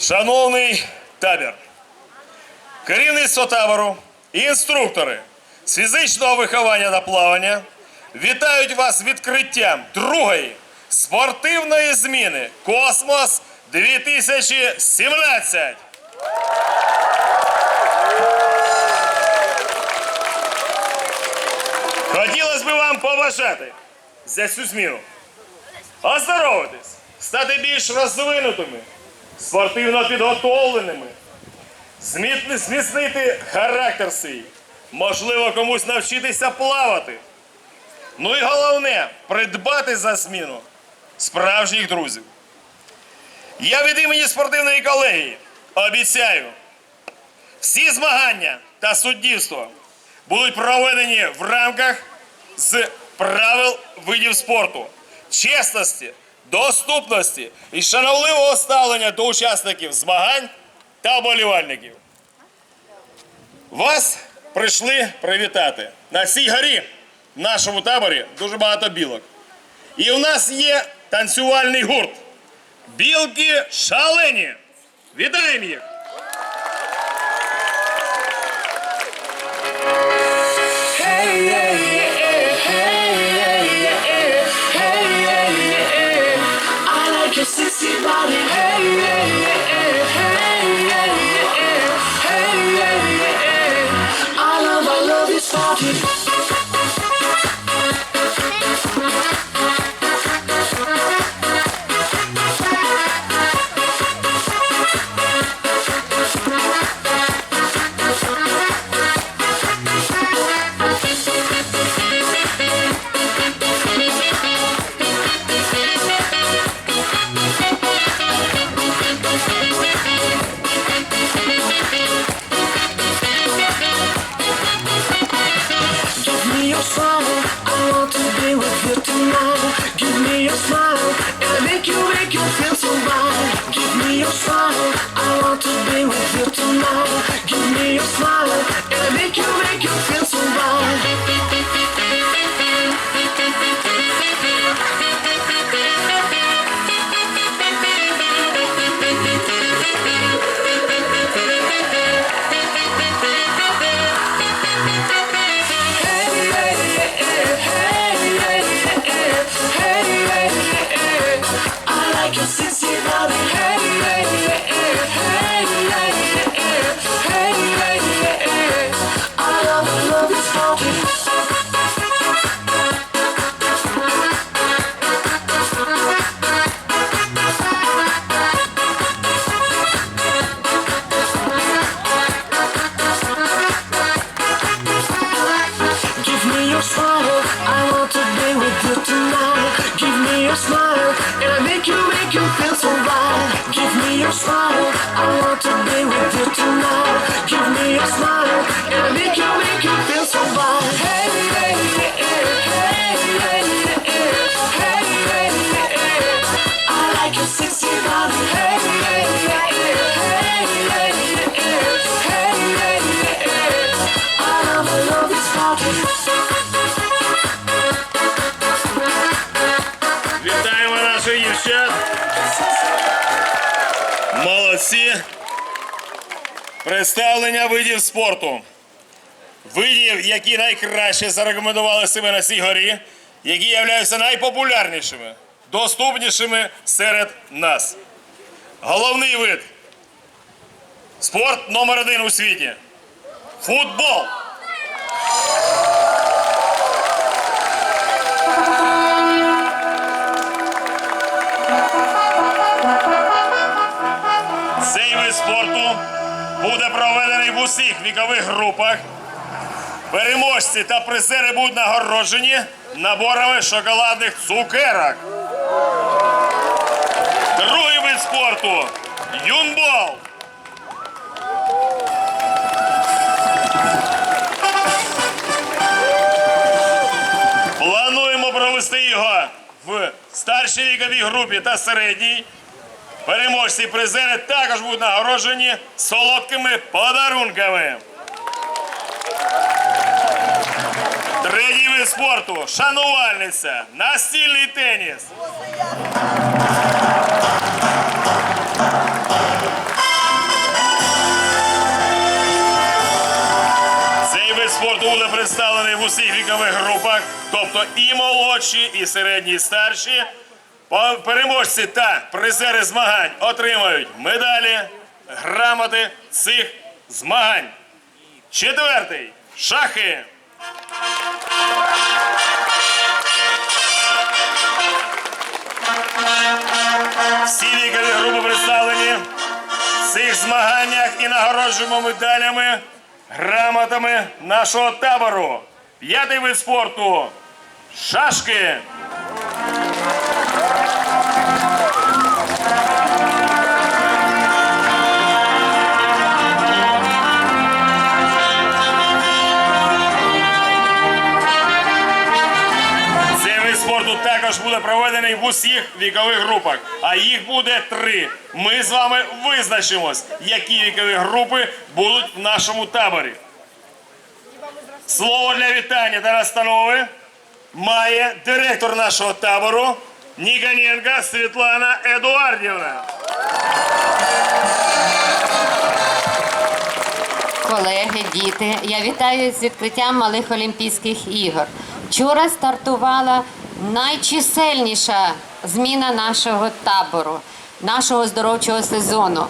Шановний табір, керівництво табору і інструктори з фізичного виховання та плавання вітають вас з відкриттям другої спортивної зміни Космос 2017. Хотілося б вам побажати за цю зміну. Оздоровитись, стати більш розвинутими, спортивно підготовленими, зміцнити характер свій, можливо, комусь навчитися плавати. Ну і головне придбати за зміну справжніх друзів. Я від імені спортивної колегії обіцяю, всі змагання та суддівство будуть проведені в рамках з правил видів спорту, чесності, доступності і шановливого ставлення до учасників змагань та вболівальників. Вас прийшли привітати. На цій горі, в нашому таборі, дуже багато білок. І у нас є танцювальний гурт. Білки шалені. Вітаємо їх! Thank you. Your smile, I want to be with you tonight. Give me your smile, and I make you, make you feel so right. Your smile, and I make you, make you feel so right. Give me your smile, I want to be with you tonight. Give me your smile, and I make you, make you feel so right. Hey, Представлення видів спорту. Видів, які найкраще зарекомендували себе на цій горі, які являються найпопулярнішими, доступнішими серед нас. Головний вид. Спорт номер один у світі. Футбол. В усіх вікових групах. Переможці та призери будуть нагороджені наборами шоколадних цукерок. Другий вид спорту юнбол. Плануємо провести його в старшій віковій групі та середній. Переможці і призери також будуть нагороджені солодкими подарунками. Третій вид спорту шанувальниця, настільний теніс. Цей вид спорту буде представлений в усіх вікових групах, тобто і молодші, і середні, і старші. Переможці та призери змагань отримають медалі, грамоти цих змагань. Четвертий шахи. Всі вікові групи представлені в цих змаганнях і нагороджуємо медалями, грамотами нашого табору. П'ятий вид спорту. Шашки. Також буде проведений в усіх вікових групах, а їх буде три. Ми з вами визначимось, які вікові групи будуть в нашому таборі. Слово для вітання та настанови має директор нашого табору Ніканенка Світлана Едуардівна. Колеги, діти, я вітаю з відкриттям малих Олімпійських ігор. Вчора стартувала найчисельніша зміна нашого табору, нашого здоровчого сезону.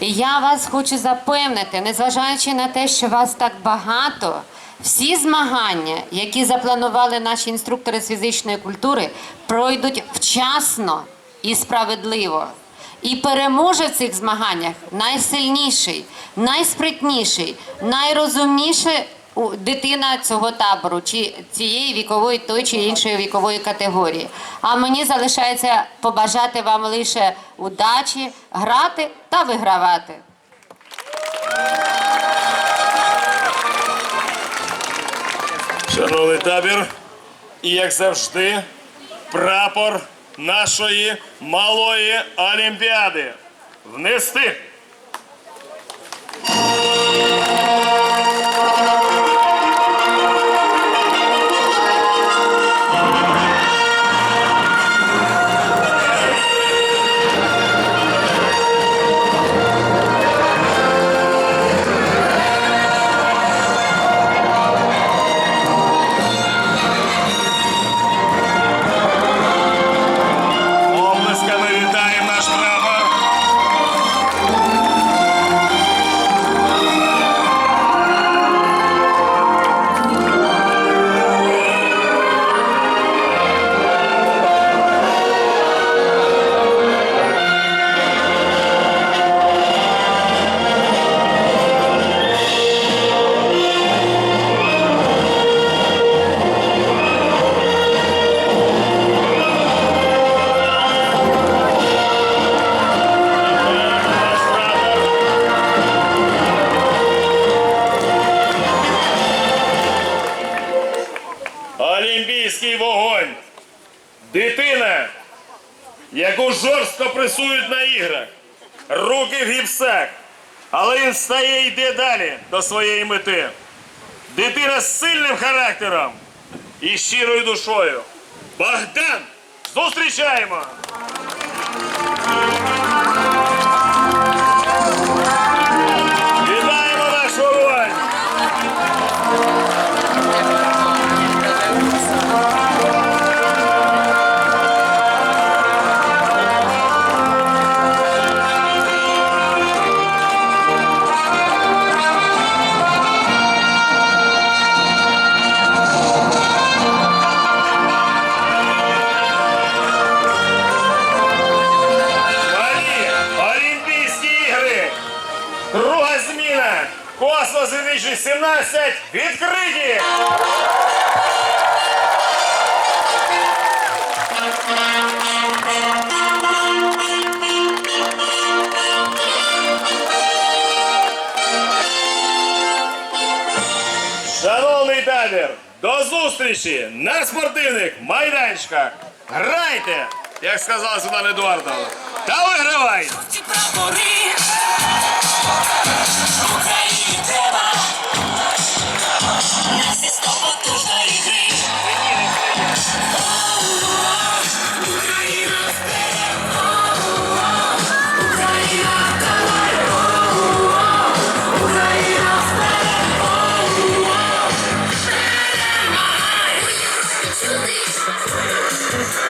І я вас хочу запевнити, незважаючи на те, що вас так багато, всі змагання, які запланували наші інструктори з фізичної культури, пройдуть вчасно і справедливо. І переможе в цих змаганнях найсильніший, найспритніший, найрозумніший у- дитина цього табору, чи цієї вікової той чи іншої вікової категорії. А мені залишається побажати вам лише удачі, грати та вигравати. Шановний табір, і як завжди, прапор нашої малої олімпіади. Внести. Яку жорстко пресують на іграх, руки в гіпсах, але він стає і йде далі до своєї мети. Дитина з сильним характером і щирою душою. Богдан! Зустрічаємо! Космос 2017 відкриті. Шановний табір, до зустрічі на спортивних майданчиках. Грайте, як сказала Світлана Едуардовна, та вигравайте! Прапори